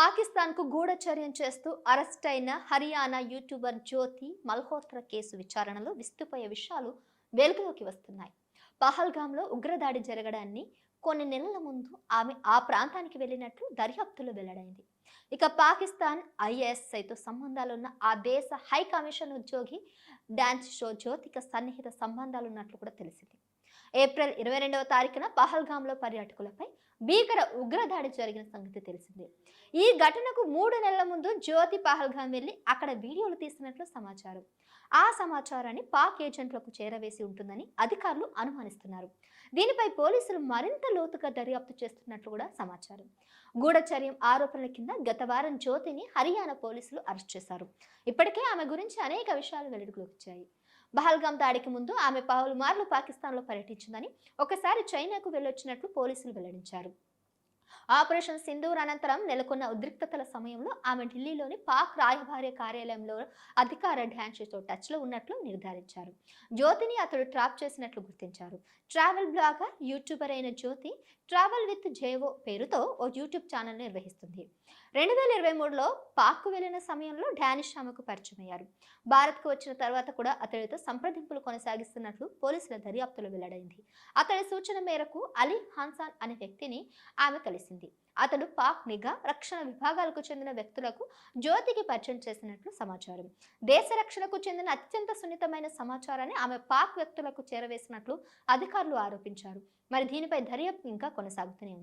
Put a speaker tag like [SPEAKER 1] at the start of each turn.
[SPEAKER 1] పాకిస్తాన్కు గూఢచర్యం చేస్తూ అరెస్ట్ అయిన హర్యానా యూట్యూబర్ జ్యోతి మల్హోత్రా కేసు విచారణలో విస్తుపోయే విషయాలు వెలుగులోకి వస్తున్నాయి. పహల్గాంలో ఉగ్రదాడి జరగడాన్ని కొన్ని నెలల ముందు ఆమె ఆ ప్రాంతానికి వెళ్ళినట్లు దర్యాప్తులో వెల్లడైంది. ఇక పాకిస్తాన్ ఐఎస్ఐతో సంబంధాలున్న ఆ దేశ హై కమిషన్ ఉద్యోగి డాన్స్ షో జ్యోతిక సన్నిహిత సంబంధాలున్నట్లు కూడా తెలిసింది. ఏప్రిల్ ఇరవై రెండవ తారీఖున పహల్గామ్లో పర్యాటకులపై భీకర ఉగ్రదాడి జరిగిన సంగతి తెలిసిందే. ఈ ఘటనకు మూడు నెలల ముందు జ్యోతి పహల్గాం వెళ్ళి అక్కడ వీడియోలు తీసినట్లు సమాచారం. ఆ సమాచారాన్ని పాక్ ఏజెంట్లకు చేరవేసి ఉంటుందని అధికారులు అనుమానిస్తున్నారు. దీనిపై పోలీసులు మరింత లోతుగా దర్యాప్తు చేస్తున్నట్లు కూడా సమాచారం. గూఢచర్యం ఆరోపణల కింద గత వారం జ్యోతిని హర్యానా పోలీసులు అరెస్ట్ చేశారు. ఇప్పటికే ఆమె గురించి అనేక విషయాలు వెలుగులోకి వచ్చాయి. బహల్గాం దాడికి ముందు ఆమె పలుమార్లు పాకిస్తాన్లో పర్యటించిందని ఒకసారి చైనాకు వెళ్ళొచ్చినట్లు పోలీసులు వెల్లడించారు. ఆపరేషన్ సింధూర్ అనంతరం నెలకొన్న ఉద్రిక్తతల సమయంలో ఆమె ఢిల్లీలోని పాక్ రాయబార్య కార్యాలయంలో అధికార డ్యాన్షితో టచ్లో ఉన్నట్లు నిర్ధారించారు. జ్యోతిని అతడు ట్రాప్ చేసినట్లు గుర్తించారు. ట్రావెల్ బ్లాగర్ యూట్యూబర్ అయిన జ్యోతి ట్రావెల్ విత్ జేవో పేరుతో ఓ యూట్యూబ్ ఛానల్ నిర్వహిస్తుంది. రెండు వేల ఇరవై మూడులో పాక్కు వెళ్ళిన సమయంలో డానిష్ ఆమెకు పరిచయమయ్యారు. భారత్కు వచ్చిన తర్వాత కూడా అతడితో సంప్రదింపులు కొనసాగిస్తున్నట్లు పోలీసుల దర్యాప్తులో వెల్లడైంది. అతడి సూచన మేరకు అలీ హాన్సాన్ అనే వ్యక్తిని ఆమె కలిసింది అతడు పాక్ నిఘా రక్షణ విభాగాలకు చెందిన వ్యక్తులకు జ్యోతికి పరిచయం చేసినట్లు సమాచారం. దేశ రక్షణకు చెందిన అత్యంత సున్నితమైన సమాచారాన్ని ఆమె పాక్ వ్యక్తులకు చేరవేసినట్లు అధికారులు ఆరోపించారు. మరి దీనిపై దర్యాప్తు ఇంకా కొనసాగుతూనే ఉంది.